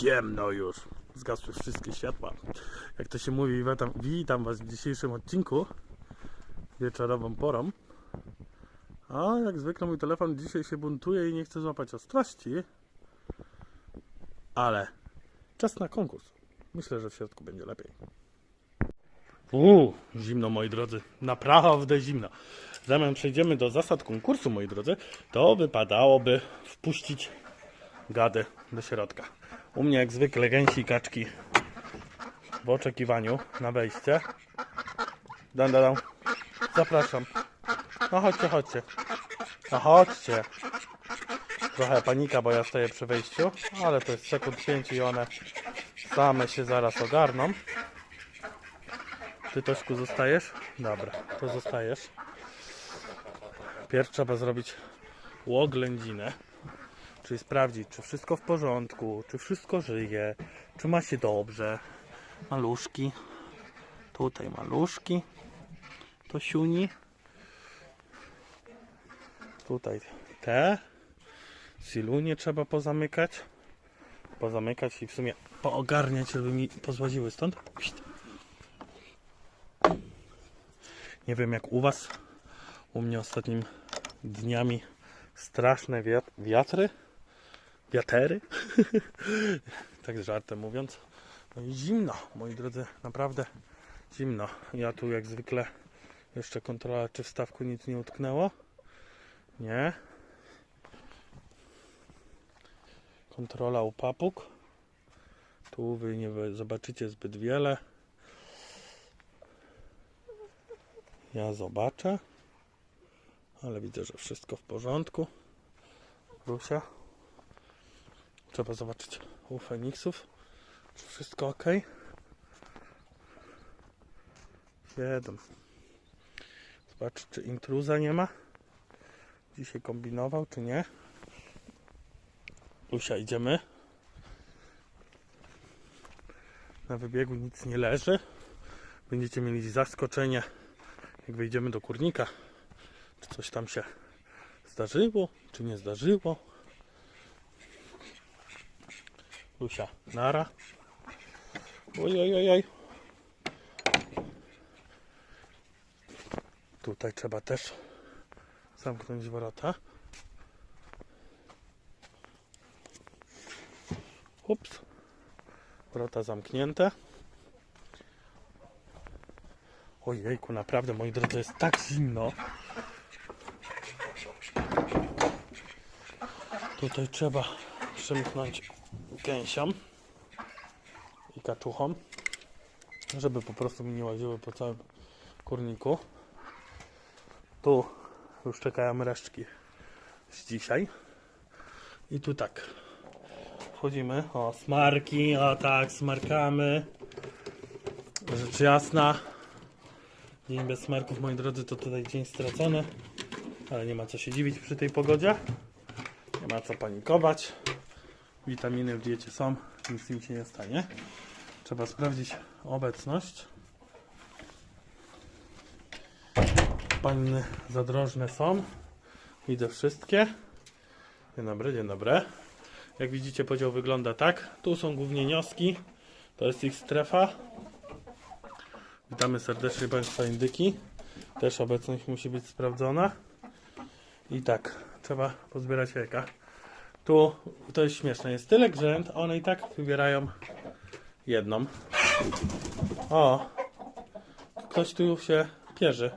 Ciemno już. Zgasły wszystkie światła. Jak to się mówi, witam, witam Was w dzisiejszym odcinku wieczorową porą. A jak zwykle mój telefon dzisiaj się buntuje i nie chce złapać ostrości. Ale czas na konkurs. Myślę, że w środku będzie lepiej. Uuu, zimno moi drodzy. Naprawdę zimno. Zanim przejdziemy do zasad konkursu, moi drodzy, to wypadałoby wpuścić gadę do środka. U mnie jak zwykle gęsi kaczki w oczekiwaniu na wejście. Dan, dan, dan. Zapraszam. No chodźcie, chodźcie. No chodźcie. Trochę panika, bo ja stoję przy wejściu, ale to jest sekund 5 i one same się zaraz ogarną. Ty Tośku zostajesz? Dobra, to zostajesz. Pierw trzeba zrobić łoględzinę czyli sprawdzić, czy wszystko w porządku, czy wszystko żyje, czy ma się dobrze. Maluszki. Tutaj maluszki. To siuni. Tutaj te. Silunie trzeba pozamykać. Pozamykać i w sumie poogarniać, żeby mi pozłaziły stąd. Nie wiem jak u Was. U mnie ostatnimi dniami straszne wiat- wiatry wiatery. tak żartem mówiąc. No i zimno, moi drodzy, naprawdę zimno. Ja tu jak zwykle jeszcze kontrola, czy w stawku nic nie utknęło. Nie. Kontrola u papug. Tu wy nie zobaczycie zbyt wiele. Ja zobaczę. Ale widzę, że wszystko w porządku. Rusia. Trzeba zobaczyć u Feniksów, czy wszystko ok. 7. Zobaczyć, czy intruza nie ma. Dzisiaj kombinował, czy nie. Lusia, idziemy. Na wybiegu nic nie leży. Będziecie mieli zaskoczenie, jak wejdziemy do kurnika. Czy coś tam się zdarzyło, czy nie zdarzyło. Lusia, nara. Oj, oj, oj, oj. Tutaj trzeba też zamknąć wrota. Ups. Wrota zamknięte. Ojejku, naprawdę, moi drodzy, jest tak zimno. Tutaj trzeba przymknąć gęsiom i kaczuchom, żeby po prostu mi nie łaziły po całym kurniku. Tu już czekają resztki z dzisiaj. I tu tak. Wchodzimy. O, smarki. O tak, smarkamy. Rzecz jasna. Dzień bez smarków, moi drodzy, to tutaj dzień stracony. Ale nie ma co się dziwić przy tej pogodzie. Nie ma co panikować. Witaminy w diecie są, nic im się nie stanie. Trzeba sprawdzić obecność. Panny zadrożne są. Widzę wszystkie. Dzień dobry, dzień dobry. Jak widzicie podział wygląda tak. Tu są głównie nioski. To jest ich strefa. Witamy serdecznie Państwa indyki. Też obecność musi być sprawdzona. I tak, trzeba pozbierać jajka. Tu to jest śmieszne, jest tyle grzęd, a one i tak wybierają jedną. O, ktoś tu się pierzy.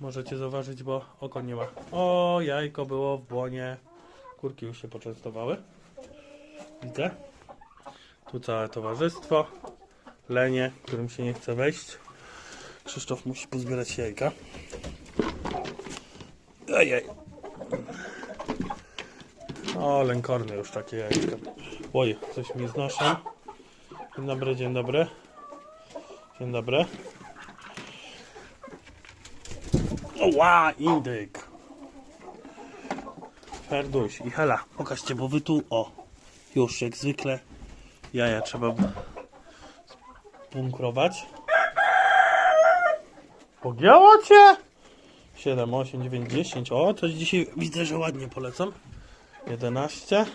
Możecie zauważyć, bo oko nie ma. O, jajko było w błonie. Kurki już się poczęstowały. Widzę. Tu całe towarzystwo. Lenie, którym się nie chce wejść. Krzysztof musi pozbierać jajka. Ejej. O, lękorne już takie jajka. Oj, coś mi znoszą. Dzień dobry, dzień dobry. Dzień dobry. Ła, indyk. Ferduś i Hela, pokażcie, bo wy tu, o, już jak zwykle jaja trzeba bunkrować. Pogięło cię? 7, 8, 9, 10. O, to dzisiaj widzę, że ładnie polecam. 11,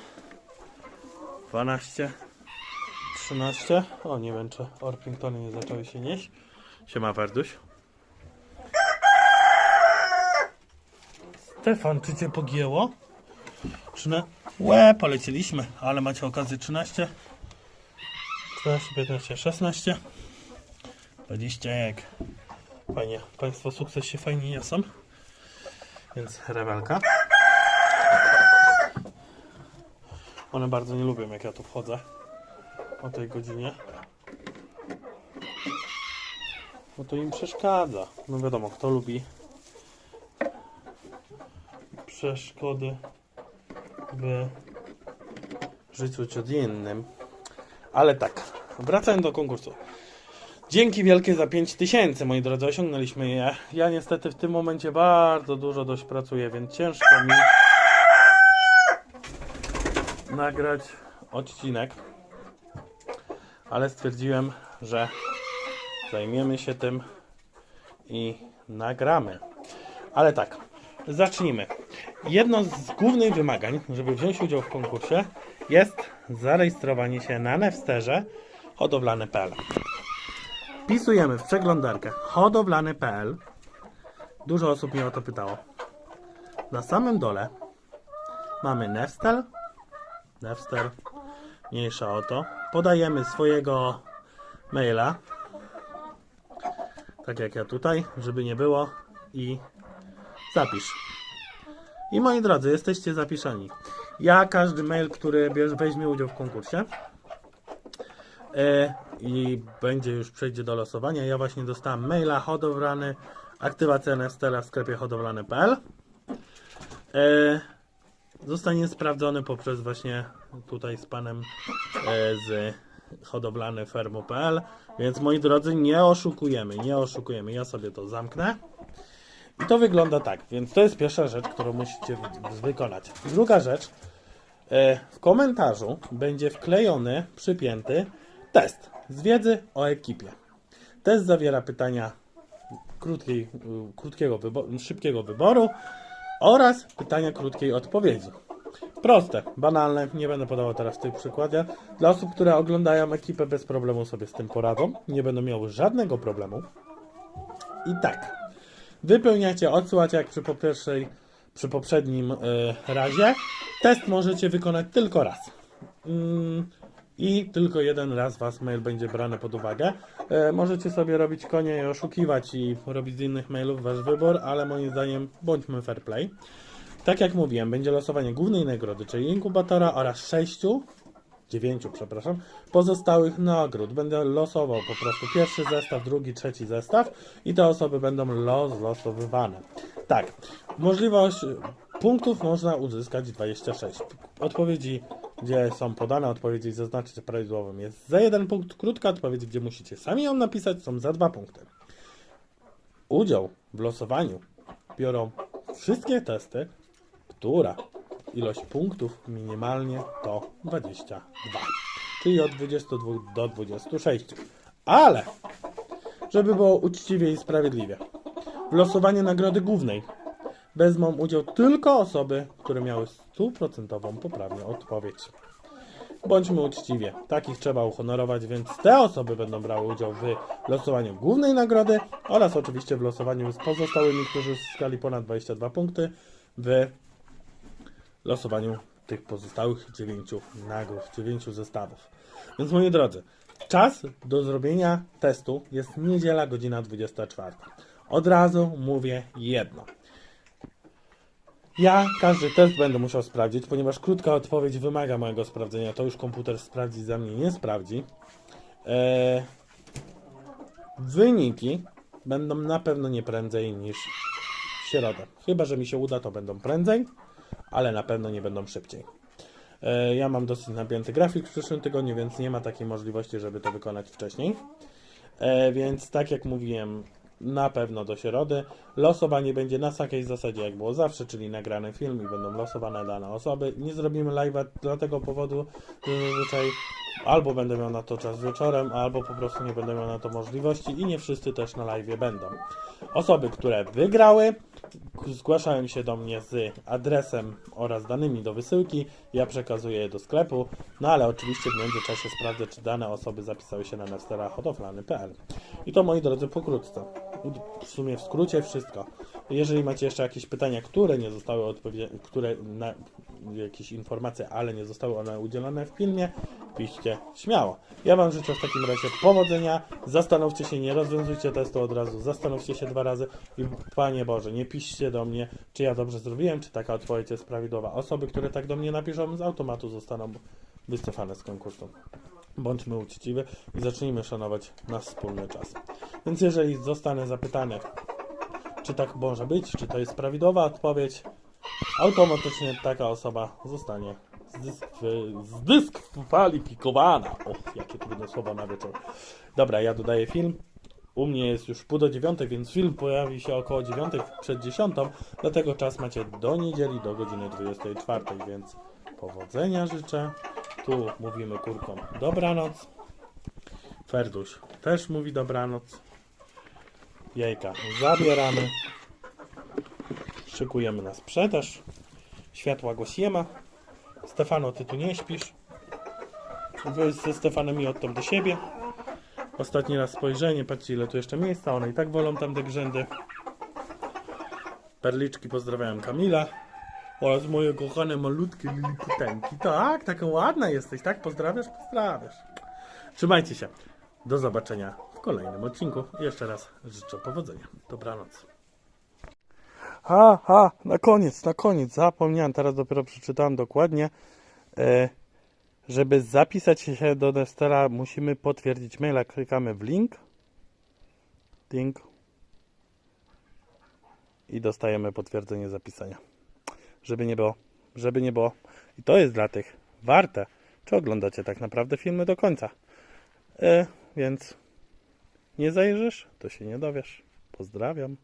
12, 13. O, nie wiem, czy Orpingtony nie zaczęły się nieść. Siema, Werduś. Stefan, czy cię pogięło? 13. Łe, polecieliśmy, ale macie okazję 13, 14, 15, 16, 20 jak fajnie. Państwo sukces się fajnie niosą. Więc rewelka. One bardzo nie lubią jak ja tu wchodzę o tej godzinie. Bo to im przeszkadza. No wiadomo, kto lubi przeszkody w życiu codziennym. Ale tak, wracając do konkursu. Dzięki wielkie za 5000, moi drodzy, osiągnęliśmy je. Ja niestety w tym momencie bardzo dużo dość pracuję, więc ciężko mi nagrać odcinek. Ale stwierdziłem, że zajmiemy się tym i nagramy. Ale tak, zacznijmy. Jedno z głównych wymagań, żeby wziąć udział w konkursie, jest zarejestrowanie się na Newsterze hodowlane.pl. Wpisujemy w przeglądarkę hodowlany.pl. Dużo osób mnie o to pytało. Na samym dole mamy Nefstel. Nefster, mniejsza o to. Podajemy swojego maila. Tak jak ja tutaj, żeby nie było. I zapisz. I moi drodzy, jesteście zapiszeni. Ja każdy mail, który weźmie udział w konkursie, e, i będzie już przejdzie do losowania. Ja właśnie dostałem maila hodowlany, aktywacja Nestela w sklepie hodowlany.pl. E, zostanie sprawdzony poprzez właśnie tutaj z panem e, z hodowlany fermo.pl. Więc moi drodzy, nie oszukujemy, nie oszukujemy. Ja sobie to zamknę. I to wygląda tak, więc to jest pierwsza rzecz, którą musicie wy- wykonać. Druga rzecz, e, w komentarzu będzie wklejony, przypięty test z wiedzy o ekipie. Test zawiera pytania krótkiej, krótkiego wybo- szybkiego wyboru oraz pytania krótkiej odpowiedzi. Proste, banalne, nie będę podawał teraz tych przykładów. Dla osób, które oglądają ekipę bez problemu sobie z tym poradzą, nie będą miały żadnego problemu. I tak, wypełniacie, odsyłacie jak przy, poprzedniej, przy poprzednim y, razie. Test możecie wykonać tylko raz. Mm, I tylko jeden raz Was mail będzie brany pod uwagę. E, możecie sobie robić konie i oszukiwać i robić z innych mailów Wasz wybór, ale moim zdaniem bądźmy fair play. Tak jak mówiłem, będzie losowanie głównej nagrody, czyli inkubatora oraz sześciu, dziewięciu, przepraszam, pozostałych nagród. Będę losował po prostu pierwszy zestaw, drugi, trzeci zestaw i te osoby będą loslosowywane. Tak, możliwość punktów można uzyskać 26. Odpowiedzi, gdzie są podane odpowiedzi, zaznaczyć prawidłowym jest za jeden punkt. Krótka odpowiedź, gdzie musicie sami ją napisać, są za dwa punkty. Udział w losowaniu biorą wszystkie testy, która ilość punktów minimalnie to 22, czyli od 22 do 26. Ale, żeby było uczciwie i sprawiedliwie, w losowaniu nagrody głównej wezmą udział tylko osoby, które miały stuprocentową poprawną odpowiedź. Bądźmy uczciwie, takich trzeba uhonorować, więc te osoby będą brały udział w losowaniu głównej nagrody oraz oczywiście w losowaniu z pozostałymi, którzy uzyskali ponad 22 punkty w losowaniu tych pozostałych 9 nagród, 9 zestawów. Więc moi drodzy, czas do zrobienia testu jest niedziela, godzina 24. Od razu mówię jedno. Ja każdy test będę musiał sprawdzić, ponieważ krótka odpowiedź wymaga mojego sprawdzenia. To już komputer sprawdzi za mnie, nie sprawdzi. Eee, wyniki będą na pewno nie prędzej niż w środę. Chyba, że mi się uda, to będą prędzej, ale na pewno nie będą szybciej. E, Ja mam dosyć napięty grafik w przyszłym tygodniu, więc nie ma takiej możliwości, żeby to wykonać wcześniej. E, Więc tak jak mówiłem, na pewno do środy. Losowanie będzie na takiej zasadzie, jak było zawsze, czyli nagrany film i będą losowane dane osoby. Nie zrobimy live'a dla tego powodu, że zazwyczaj albo będę miał na to czas wieczorem, albo po prostu nie będę miał na to możliwości i nie wszyscy też na live'ie będą. Osoby, które wygrały, zgłaszają się do mnie z adresem oraz danymi do wysyłki. Ja przekazuję je do sklepu, no ale oczywiście w międzyczasie sprawdzę, czy dane osoby zapisały się na newstera hodowlany.pl. I to moi drodzy pokrótce. W sumie w skrócie wszystko. Jeżeli macie jeszcze jakieś pytania, które nie zostały odpowiedziane, które na, jakieś informacje, ale nie zostały one udzielone w filmie, piszcie śmiało. Ja Wam życzę w takim razie powodzenia. Zastanówcie się, nie rozwiązujcie testu od razu, zastanówcie się dwa razy i Panie Boże, nie piszcie do mnie, czy ja dobrze zrobiłem, czy taka odpowiedź jest prawidłowa. Osoby, które tak do mnie napiszą, z automatu zostaną wycofane z konkursu. Bądźmy uczciwi i zacznijmy szanować nasz wspólny czas. Więc jeżeli zostanę zapytany, czy tak może być, czy to jest prawidłowa odpowiedź, automatycznie taka osoba zostanie zdysk- zdyskwalifikowana. O, jakie trudne słowa na wieczór. Dobra, ja dodaję film. U mnie jest już pół do dziewiątej, więc film pojawi się około dziewiątej przed dziesiątą, dlatego czas macie do niedzieli do godziny 24, więc powodzenia życzę. Tu mówimy kurkom dobranoc. Ferduś też mówi dobranoc. Jajka zabieramy. Szykujemy na sprzedaż. Światła głosiema. Stefano, ty tu nie śpisz. Wy ze Stefanem i Ottą do siebie. Ostatni raz spojrzenie, patrzcie ile tu jeszcze miejsca, one i tak wolą tam te grzędy. Perliczki pozdrawiam Kamila oraz moje kochane malutkie lilikutenki. Tak, taka ładna jesteś, tak? Pozdrawiasz? Pozdrawiasz. Trzymajcie się. Do zobaczenia w kolejnym odcinku. Jeszcze raz życzę powodzenia. Dobranoc. Ha, ha, na koniec, na koniec. Zapomniałem, teraz dopiero przeczytałem dokładnie. E, żeby zapisać się do Nestera, musimy potwierdzić maila. Klikamy w link. Link. I dostajemy potwierdzenie zapisania. Żeby nie było. Żeby nie było. I to jest dla tych warte. Czy oglądacie tak naprawdę filmy do końca? E, więc nie zajrzysz, to się nie dowiesz. Pozdrawiam.